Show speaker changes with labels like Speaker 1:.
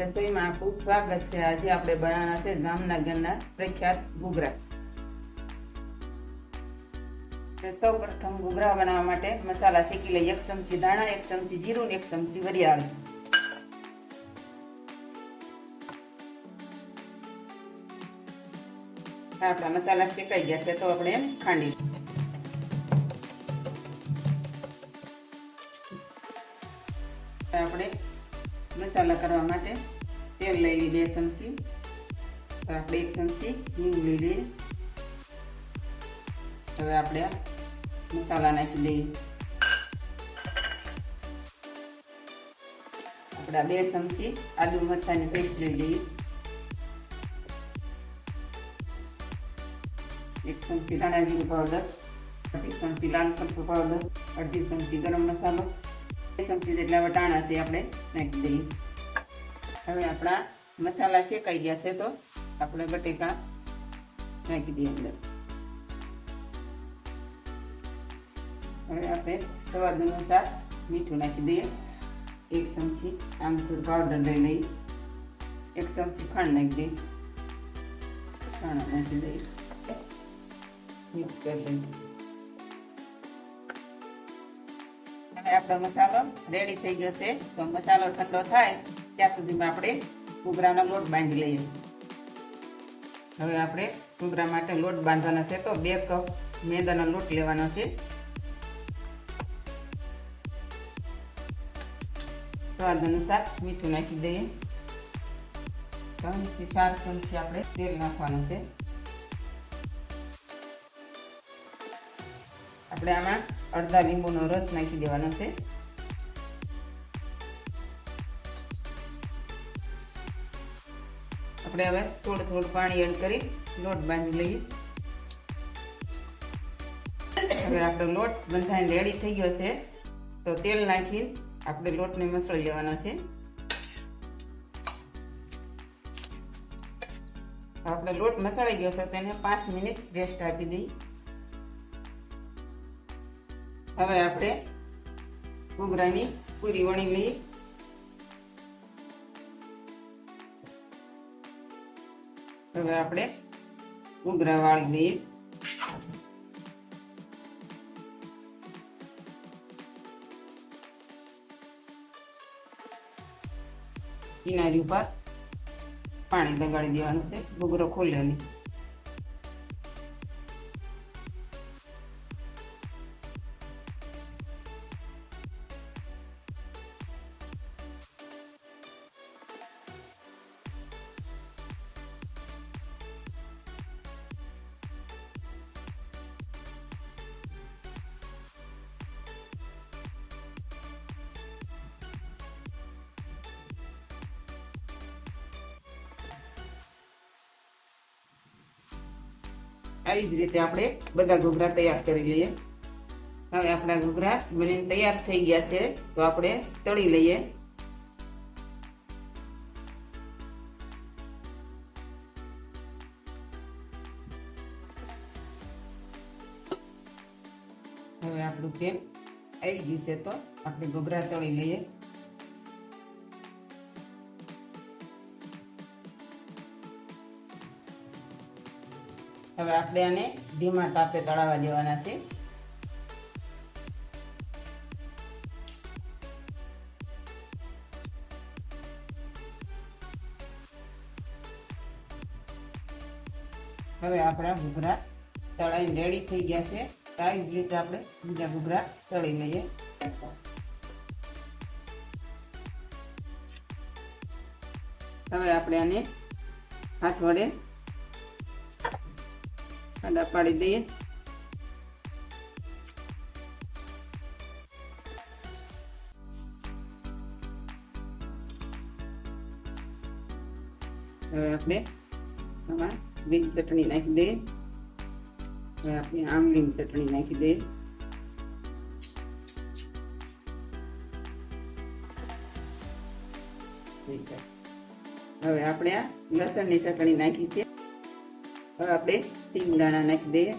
Speaker 1: રસોઈમાં આપનું સ્વાગત છે. આજે આપણે બનાવવાના છે જામનગરના પ્રખ્યાત ઘૂઘરા. સૌ પ્રથમ ઘૂઘરા બનાવવા માટે મસાલા શેકી લઈએ. એક ચમચી દાણા એક ચમચી જીરું એક ચમચી વરિયાળ. આપણા મસાલા શેકાઈ ગયા છે તો આપણે ખાંડી. આપણે મસાલા કરવા માટે તેલ લઈ લઈએ બે ચમચી તો આપણે એક ચમચી હિંગ લઈ લઈએ હવે આપણે મસાલા નાખી દઈએ. આપણે બે ચમચી આદુ મરચાની પેસ્ટ લઈ લઈએ. એક ચમચી ધાણા જીરું પાવડર અડધી ચમચી લાલ મરચું પાવડર અડધી ચમચી ગરમ મસાલો ચમચી જેટલા વટાણાથી આપણે નાખી દઈએ. હવે આપણા મસાલા શેકાઈ ગયા છે તો આપણે બટેકા નાખી દઈએ અંદર. હવે આપણે સ્વાદ અનુસાર મીઠું નાખી દઈએ. એક ચમચી આમચૂર પાવડર લઈ લઈ એક ચમચી ખાંડ નાખી દઈએ. ખાંડ નાખી દઈએ. મિક્સ કરી લઈએ. આપણો મસાલો રેડી થઈ ગયો છે. તો મસાલો ઠંડો થાય, ત્યાં સુધીમાં આપણે ઘૂઘરાનો લોટ બાંધી લઈએ. હવે આપણે ઘૂઘરા માટે લોટ બાંધવાનો છે તો બે કપ મેંદાનો લોટ લેવાનો છે. સ્વાદ અનુસાર મીઠું નાખી દઈએ. ત્રણથી ચાર ચમચી આપણે તેલ નાખવાનું છે. આપણે આમાં અડધા લીંબુનો રસ નાખી દેવાનો છે. આપણે હવે થોડું થોડું પાણી એડ કરી લોટ બાંધી લઈએ. હવે આપણો લોટ બંધાઈને રેડી થઈ ગયો છે. તો તેલ નાખી આપણે લોટને મસળી લેવાનો છે. આપણે લોટ મસળાઈ ગયો છે, તેને પાંચ મિનિટ રેસ્ટ આપી દઈએ. હવે આપણે ઘૂઘરાની પૂરી વણી લઈએ. હવે આપણે ઘૂઘરા વાળી લઈએ. કિનારી ઉપર પાણી લગાડી દેવાનું છે. ઘૂઘરો ખોલ્યો નહીં આવી જ રીતે આપણે બધા ઘૂઘરા તૈયાર કરી લઈએ. હવે આપણા ઘૂઘરા બનીને તૈયાર થઈ ગયા છે, તો આપણે તળી લઈએ. હવે આપણું તેલ આવી ગયું છે, તો આપણે ઘૂઘરા તળી લઈએ. હવે આપણે આને ધીમા તાપે તળાવવા દેવાના છે. હવે આપણા ઘૂઘરા તળાઈને રેડી થઈ ગયા છે. આવી રીતે આપણે બીજા ઘૂઘરા તળી લઈએ. હવે આપણે આને હાથ વડે આડા પાડી દઈએ હવે આપણે આમાં લીલી ચટણી નાખી દઈએ હવે આપણે આમલીની ચટણી નાખી દઈએ હવે આપણે આ લસણની ચટણી નાખી છે હવે આપણે સિંગદાણા નાખી દઈએ